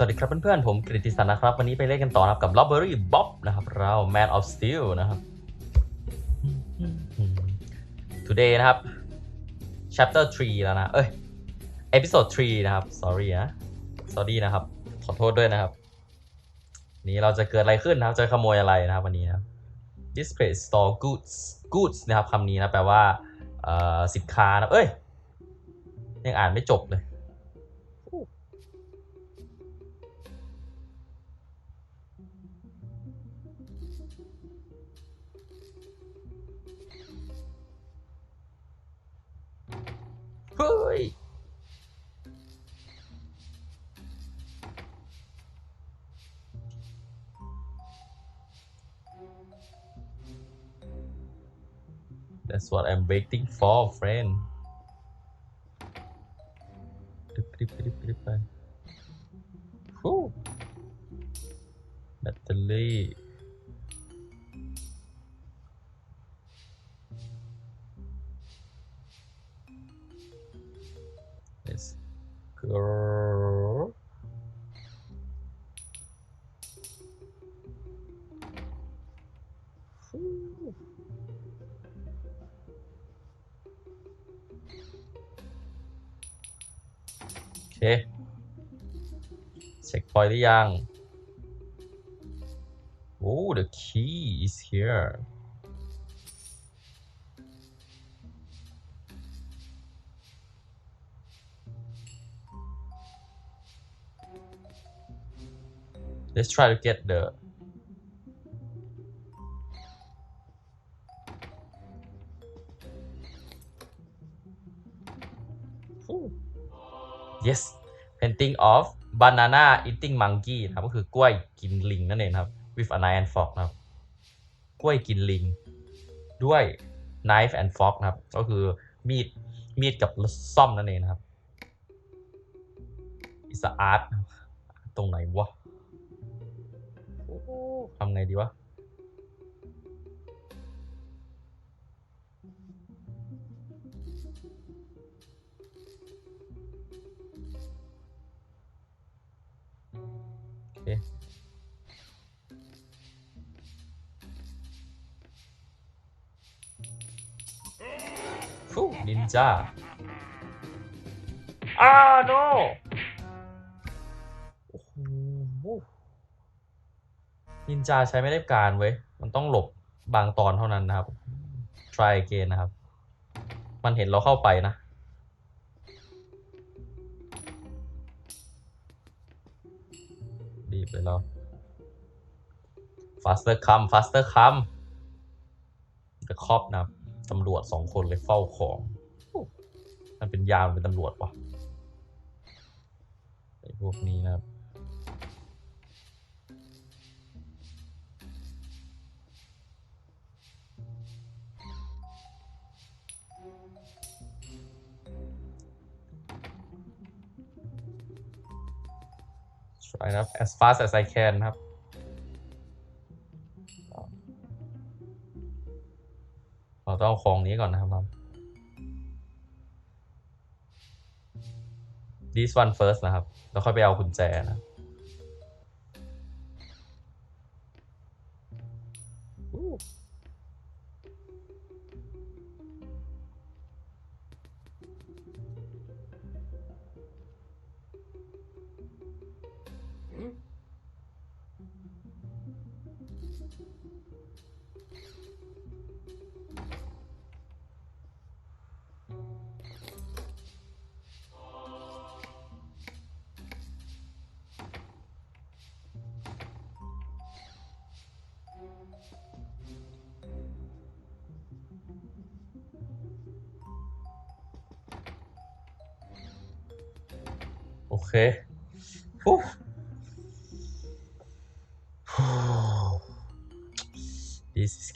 สวัสดีครับเพื่อนๆ ผมกฤติสันนะครับ วันนี้ไปเล่นกันต่อนะครับกับ Robbery Bob นะครับ เรา Man of Steel นะครับ Today นะครับ Chapter 3 แล้วนะ เอ้ย Episode 3 นะครับ Sorry นะ Sorry นะครับ ขอโทษด้วยนะครับ นี้เราจะเกิดอะไรขึ้นนะครับ จะขโมยอะไรนะครับวันนี้นะ Display store goods goods นะครับคำนี้นะ แปลว่าสินค้านะ เอ้ย ยังอ่านไม่จบเลย เฮ้ย That's what I'm waiting for friend ดึบดึบดึบดึบไปฮู้แบตเตอรี่ Go ฮู้โอเคเช็คพอยต์หรือยังโอ้ the key is here let's try to get the Ooh. yes painting of banana eating monkey นะครับก็คือกล้วยกินลิงนั่นเองครับ with a knife and fork นะครับ กล้วยกินลิง ด้วย knife and fork นะครับ ก็คือมีดมีดกับซ่อมนั่นเองนะครับ is a art ตรงไหนวะ ทำไงดีวะ โอเค ฟูนินจาอ้าโน นินจาใช้ไม่ได้การเว้ย มันต้องหลบบางตอนเท่านั้นนะครับ try again นะครับ มันเห็นเราเข้าไปนะ รีบเลยเรา faster come faster come the cop นะครับตำรวจสองคนเลยเฝ้าของ มันเป็นยามเป็นตำรวจวะไอ้พวกนี้นะครับ ไปครับ as fast as I can ครับ เราต้องเอาของนี้ก่อนนะครับ this one first นะครับ แล้วค่อยไปเอากุญแจนะ โอ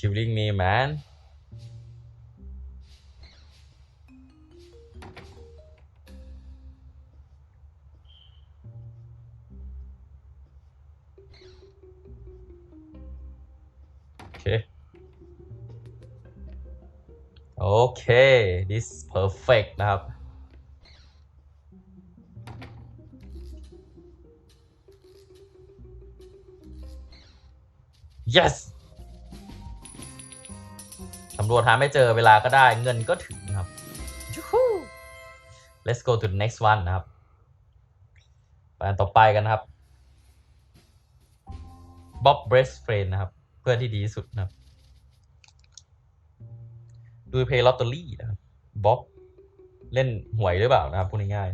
Killing me, man. Okay. Okay, this is perfect now. yes ำรวจหาไม่เจอเวลาก็ได้เงินก็ถึงนะครับยูฮู let's go to the next one นะครับไปอันต่อไปกันนะครับ Bob best friend นะครับ เพื่อนที่ดีที่สุดนะครับ ดูเพย์ลอตเตอรี่นะครับบ๊อบเล่นหวยหรือเปล่านะครับพูดง่าย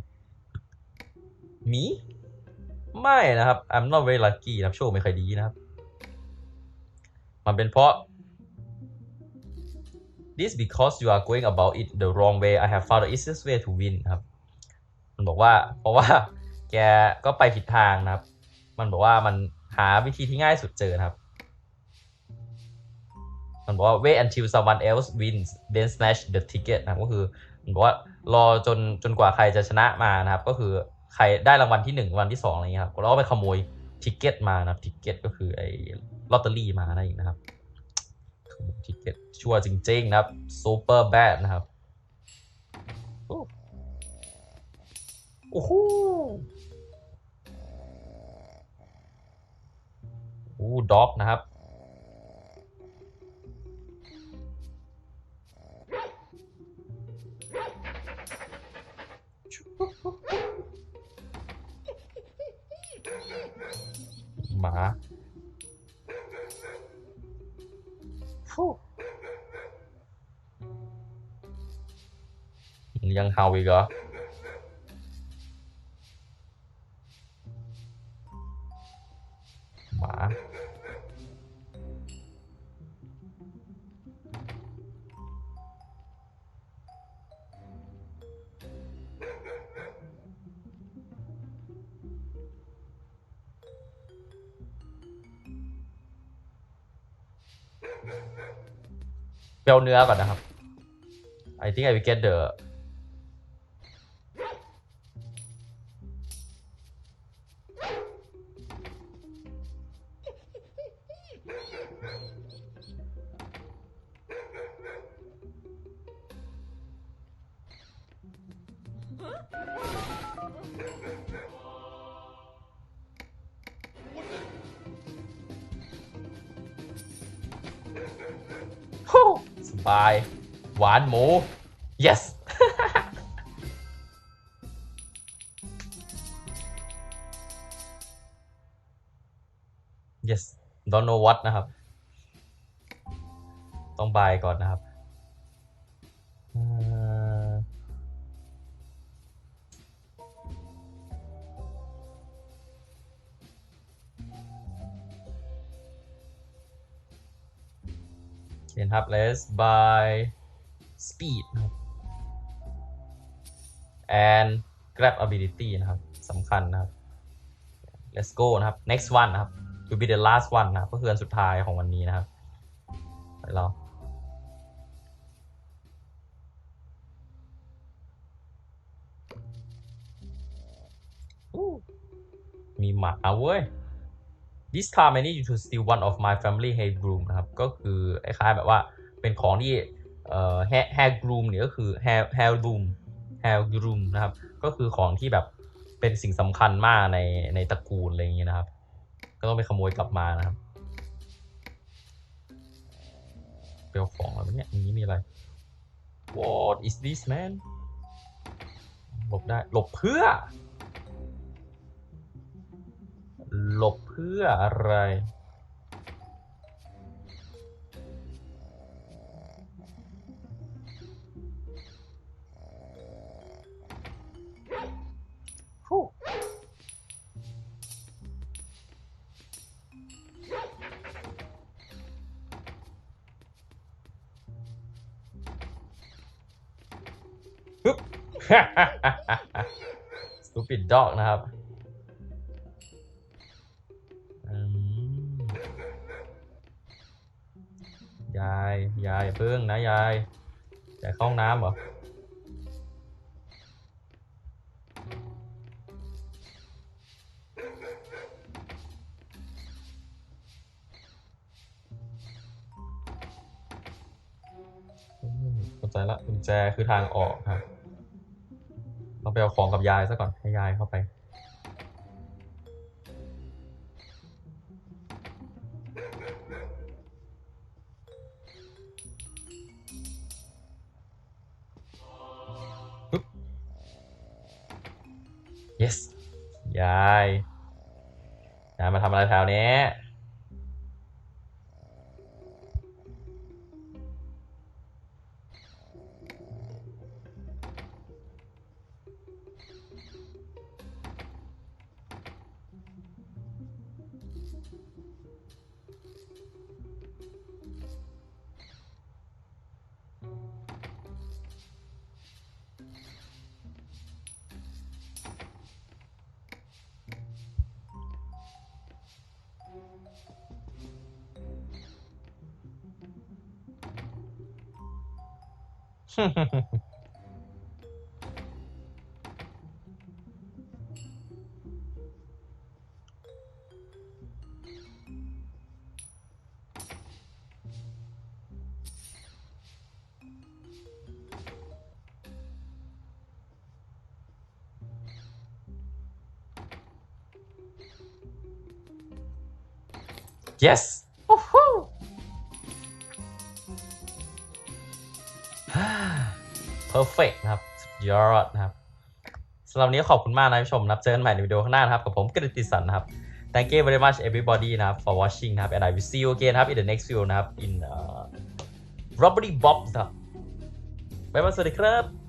ๆมีไม่นะครับ I'm not very lucky นะครับโชคไม่ค่อยดีนะครับ มันเป็นเพราะ this because you are going about it the wrong way I have found the easiest way to win ครับ มันบอกว่าเพราะว่าแกก็ไปผิดทางนะครับ มันบอกว่ามันหาวิธีที่ง่ายสุดเจอนะครับ มันบอกว่า wait until someone else wins then snatch the ticket นะก็คือมันบอกว่ารอจนจนกว่าใครจะชนะมานะครับ ก็คือใครได้รางวัลที่หนึ่งรางวัลที่สองอะไรเงี้ยครับแล้วก็ไปขโมยทิกเก็ตมานะครับทิกเก็ตก็คือไอ้ลอตเตอรี่มานั่นเองนะครับ ทิกเก็ตชัวจริง ๆ นะครับซูเปอร์แบดนะครับ โอ้โอ้โหโอ้ด็อกนะครับ ฟูมึงยังเเปเอาเนื้อก่อนนะครับ I think I will get the ฮู้าย หวานหมู yes yes don't know what นะครับ ต้องบายก่อนนะครับ เขียนครับ let's by speed นะครับ and grab ability นะครับสำคัญนะครับ let's go นะครับ next one นะครับ to be the last one นะครับก็คืออันสุดท้ายของวันนี้นะครับไปรองมีหมาเว้ย this time I need you to steal one of my family hair groom นะครับ ก็คือคล้ายๆแบบว่าเป็นของที่เอ่อ hair hair groom เนี่ยก็คือ hair hair groom hair groom นะครับ ก็คือของที่แบบเป็นสิ่งสำคัญมากในในตระกูลอะไรอย่างเงี้ยนะครับ ก็ต้องไปขโมยกลับมานะครับไปเอาของอะไรเนี่ยอันนี้มีอะไร what is this man หลบได้ หลบเพื่อ หลบเพื่ออะไรฮู้ฮึบ stupid dog นะครับ ยายยายเพิ่งนะยายยายเข้าห้องน้ำเหรอเข้าใจละกุญแจคือทางออกครับเราไปเอาของกับยายซะก่อนให้ยายเข้าไป ยาย ยายมาทำอะไรแถวนี้ yes perfect นะครับสุดยอดนะครับสำหรับนี้ขอบคุณมากนะผู้ชมนับเจอกันใหม่ในวิดีโอข้างหน้านะครับ กับผมกฤติสันนะครับ thank you very much everybody นะครับ for watching นะครับ and I will see you again นะครับ in the next video นะครับ in uh, robbery bob นะครับบ๊ายบายสวัสดีครับ